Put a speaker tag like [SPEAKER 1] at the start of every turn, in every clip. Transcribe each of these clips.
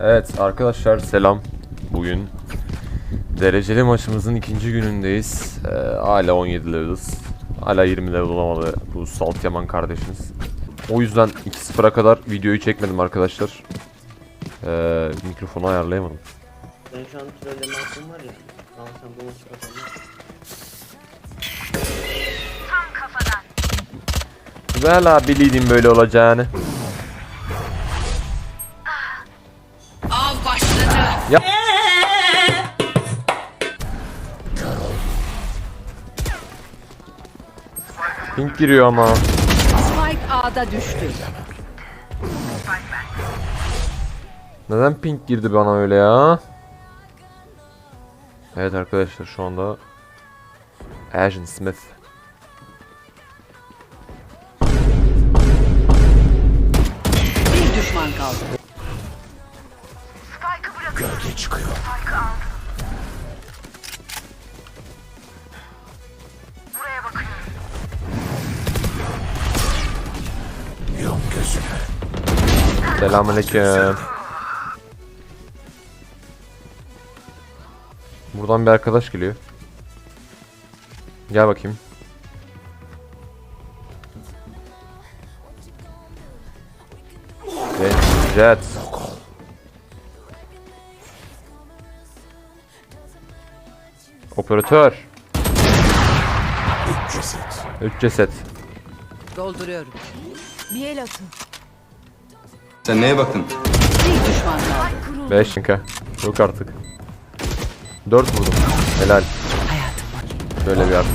[SPEAKER 1] Evet arkadaşlar selam. Bugün dereceli maçımızın ikinci günündeyiz. Ee, hala 17 leveliz. Hala 20 level olamadı bu Salt Yaman kardeşimiz. O yüzden 2-0'a kadar videoyu çekmedim arkadaşlar. Ee, mikrofonu ayarlayamadım.
[SPEAKER 2] Ben şu an trolleme hakkım var ya. Al sen bu maçı kazandın.
[SPEAKER 1] Valla biliydim böyle olacağını. Ya. Pink giriyor ama.
[SPEAKER 3] Spike A'da düştü.
[SPEAKER 1] Neden pink girdi bana öyle ya? Evet arkadaşlar şu anda Agent Smith
[SPEAKER 3] Bir düşman kaldı.
[SPEAKER 1] Selamünaleyküm. Buradan bir arkadaş geliyor. Gel bakayım. Jet. Jet. Operatör. Üç ceset.
[SPEAKER 3] Dolduruyorum.
[SPEAKER 4] Bir el atın.
[SPEAKER 5] Sen neye baktın?
[SPEAKER 3] Bir düşman kaldı.
[SPEAKER 1] 5 kanka. Yok artık. 4 vurdum. Helal. Böyle bir artık.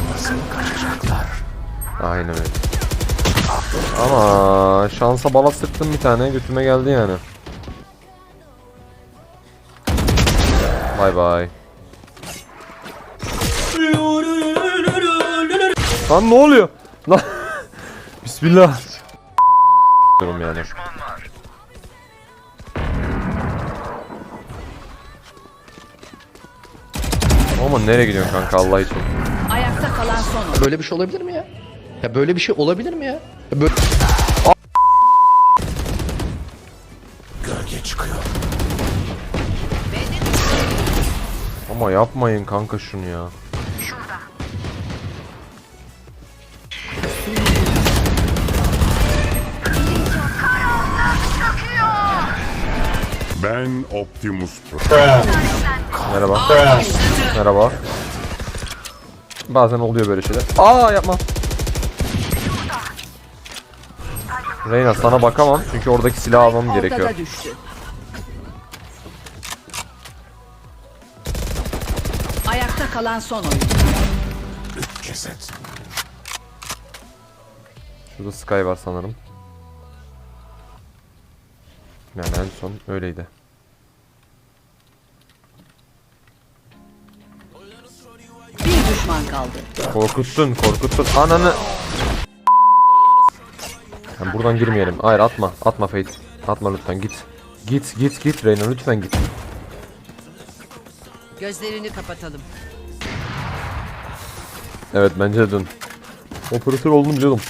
[SPEAKER 1] Aynen öyle. Ama şansa bala sıktım bir tane götüme geldi yani. Bay bay. Lan ne oluyor? Lan Bismillah. Diyorum yani. Ama nereye gidiyorsun kanka Allah için?
[SPEAKER 3] Ayakta kalan son.
[SPEAKER 6] Böyle bir şey olabilir mi ya? Ya böyle bir şey olabilir mi ya? ya böyle...
[SPEAKER 1] Ama yapmayın kanka şunu ya.
[SPEAKER 7] Ben Optimus Prime.
[SPEAKER 1] Merhaba. Merhaba. Bazen oluyor böyle şeyler. Aa yapma. Reyna sana bakamam çünkü oradaki silahı almam gerekiyor.
[SPEAKER 3] Ayakta kalan son oyun.
[SPEAKER 1] Şurada Sky var sanırım. Yani en son öyleydi.
[SPEAKER 3] Bir düşman kaldı.
[SPEAKER 1] Korkuttun, korkuttun. Ananı. Yani buradan girmeyelim. Hayır atma, atma Fate. Atma lütfen git. Git, git, git Reyna lütfen git.
[SPEAKER 3] Gözlerini kapatalım.
[SPEAKER 1] Evet bence de dön. Operatör oldum biliyordum.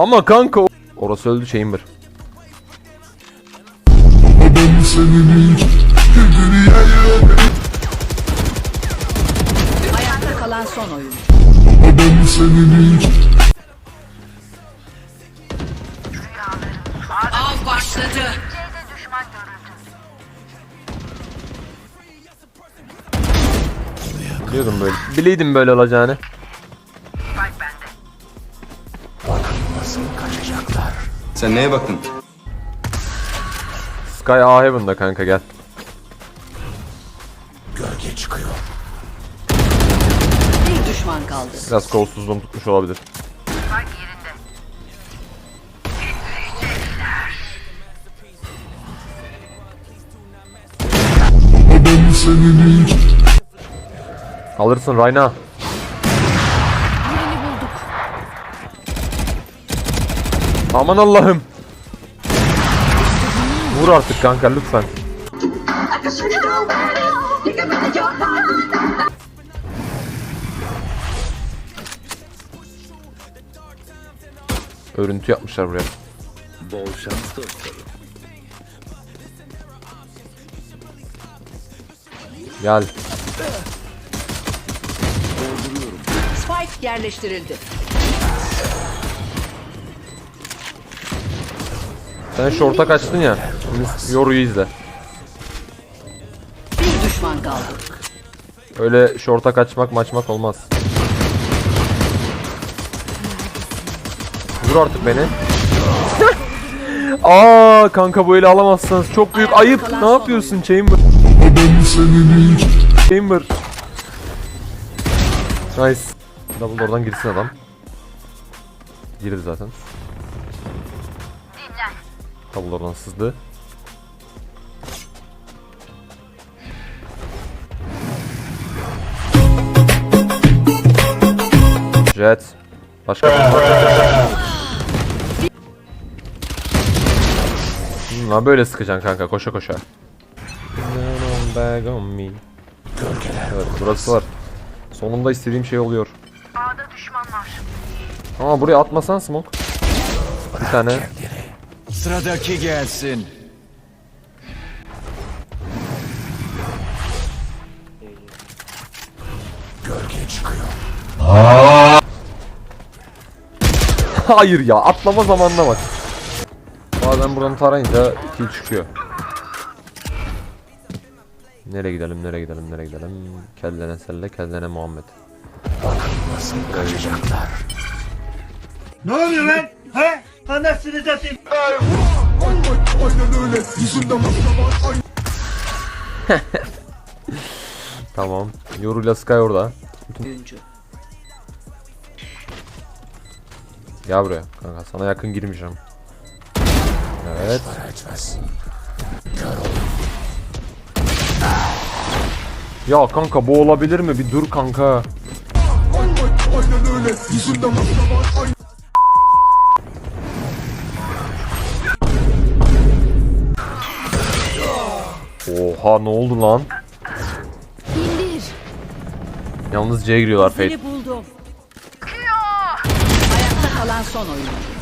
[SPEAKER 1] Ama kanka Orası öldü Chamber.
[SPEAKER 3] Ayakta kalan son oyun. Av başladı.
[SPEAKER 1] Biliyordum böyle. Bileydim böyle olacağını.
[SPEAKER 5] Sen neye baktın?
[SPEAKER 1] Sky A Heaven'da kanka gel.
[SPEAKER 3] Bir düşman kaldı.
[SPEAKER 1] Biraz kolsuzluğum tutmuş olabilir. Alırsın Rayna. Aman Allah'ım. Vur artık kanka lütfen. Örüntü yapmışlar buraya.
[SPEAKER 4] Bol şans dostlarım.
[SPEAKER 1] Gel.
[SPEAKER 3] Spike yerleştirildi.
[SPEAKER 1] Sen şorta kaçtın ya. Yoru'yu izle.
[SPEAKER 3] Bir düşman kaldı.
[SPEAKER 1] Öyle şorta kaçmak maçmak olmaz. Vur artık beni. Aa kanka böyle alamazsınız. Çok büyük ayıp. Ne yapıyorsun Chamber? Chamber. Nice. Double oradan girsin adam. Girdi zaten. Double oradan sızdı. Jet. Başka lan böyle sıkacaksın kanka koşa koşa. Evet burası var. Sonunda istediğim şey oluyor. Ama buraya atmasan smoke. Bir tane.
[SPEAKER 8] Sıradaki gelsin.
[SPEAKER 1] Hayır ya atlama zamanına bak. Bazen buradan tarayınca kill çıkıyor. Nereye gidelim nereye gidelim nereye gidelim Kellene selle kellene Muhammed
[SPEAKER 9] Ne oluyor lan? He? Anasını satayım.
[SPEAKER 1] Tamam Yoruyla Sky orada
[SPEAKER 3] Oyuncu.
[SPEAKER 1] Gel buraya kanka sana yakın girmeyeceğim Evet Ya kanka bu olabilir mi? Bir dur kanka. Oha ne oldu lan?
[SPEAKER 3] İndir.
[SPEAKER 1] Yalnız C'ye giriyorlar Fate.
[SPEAKER 3] Seni buldum. Ayakta kalan son oyuncu.